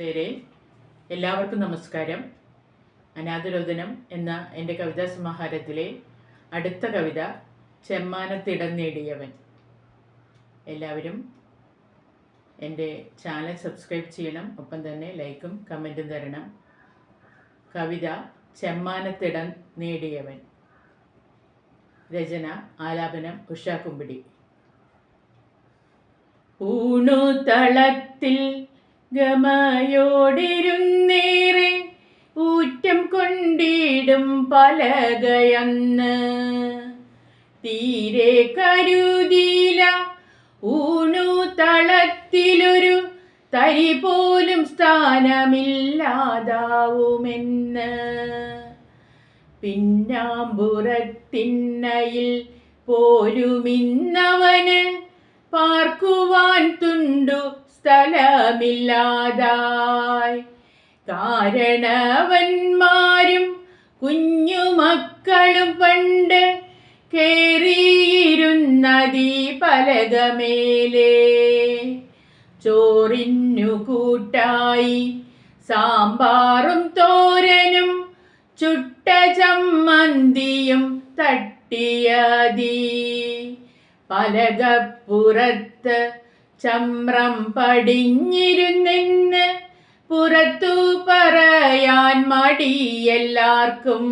പേരെ എല്ലാവർക്കും നമസ്കാരം. അനാദരോധനം എന്ന എന്റെ കവിതാ സമാഹാരത്തിലെ അടുത്ത കവിത ചെമ്മാനത്തിടം നേടിയവൻ. എല്ലാവരും എന്റെ ചാനൽ സബ്സ്ക്രൈബ് ചെയ്യണം ഒപ്പം തന്നെ ലൈക്കും കമന്റും തരണം. കവിത ചെമ്മാനത്തിടം നേടിയവൻ. രചന ആലാപനം ഉഷാ കുമ്പിടി. ഗമയോടിരുന്നേറെ ഊറ്റം കൊണ്ടിടും പലകയന്ന്. തീരെ കരുതിയില ഊണു തളത്തിലൊരു തരി പോലും സ്ഥാനമില്ലാതാവുമെന്ന്. പിന്നാമ്പുറത്തിന്നയിൽ പോരുമിന്നവന് പാർക്കുവാൻ തുണ്ടു സ്ഥലമില്ലാതായി. കാരണവന്മാരും കുഞ്ഞുമക്കളും പണ്ട് കേറിയിരുന്നതി പലകമേലേ. ചോറിനു കൂട്ടായി സാമ്പാറും തോരനും ചുട്ട ചമ്മന്തിയും തട്ടിയതി. പലകപ്പുറത്ത് ചമ്രം പടിഞ്ഞിരുന്നെന്ന് പുറത്തു പറയാൻ മടിയെല്ലാവർക്കും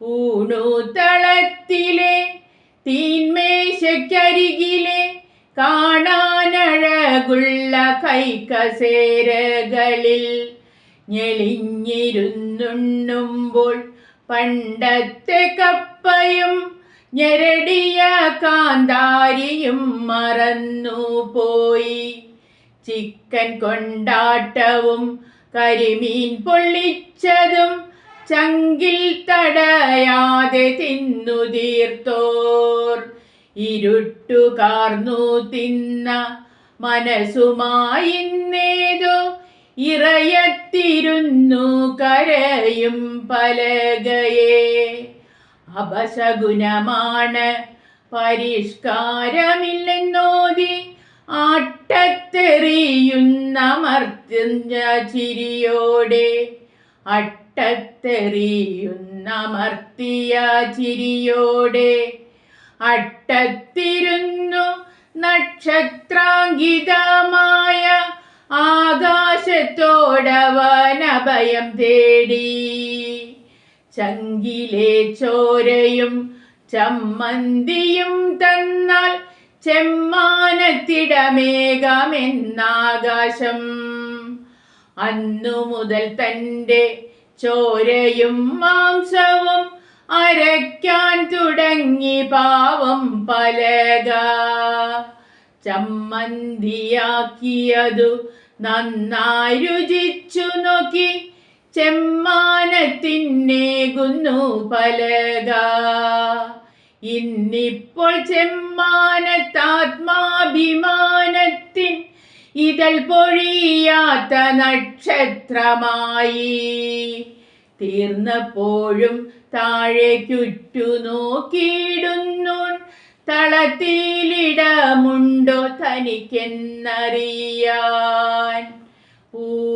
ഊണുതളത്തിലെ തീന്മേശക്കരികിലെ കാണാനഴകുള്ള കൈക്കസേരകളിൽ ഞെളിഞ്ഞിരുന്നുണ്ണുമ്പോൾ പണ്ടത്തെ കപ്പയും ഞെരടിയ കാന്താരിയും മറന്നു പോയി ചിക്കൻ കൊണ്ടാട്ടവും കരിമീൻ പൊള്ളിച്ചതും ചങ്കിൽ തടയാതെ തിന്നു തീർത്തോർ. ഇരുട്ടുകാർന്നു തിന്ന മനസ്സുമായിന്നേതോ ഇറയത്തിരുന്നു കരയും പലകയെ. അപശകുനമാണ്. പരിഷ്കാരമില്ലെന്നോതി അട്ടത്തെറിയുന്ന മർത്തിഞ്ഞ ചിരിയോടെ. അട്ടത്തെറിയുന്ന മർത്തിയ ചിരിയോടെ. അട്ടത്തിരുന്നു നക്ഷത്രാങ്കിതമായ ആകാശത്തോടവനഭയം തേടി. ചങ്കിലെ ചോരയും ചമ്മന്തിയും തന്നാൽ ചെമ്മാനത്തിടമേകാമെന്നാകാശം. അന്നു മുതൽ തന്റെ ചോരയും മാംസവും അരയ്ക്കാൻ തുടങ്ങി പാവം പലക. ചമ്മന്തിയാക്കിയതു നന്നായി രുചിച്ചു നോക്കി ചെമ്മാനത്തിന്നേകുന്നു പലക. ഇന്നിപ്പോൾ ചെമ്മാനത്താത്മാഭിമാനത്തിൻ ഇതൽ പൊഴിയാത്ത നക്ഷത്രമായി. തീർന്നപ്പോഴും താഴേക്കുറ്റു നോക്കിയിടുന്നു. തളത്തിലിടമുണ്ടോ തനിക്കെന്നറിയാൻ. ഊൺ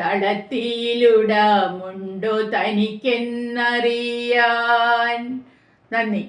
തളത്തിലുടമുണ്ടോ തനിക്കെന്നറിയാൻ. നന്ദി.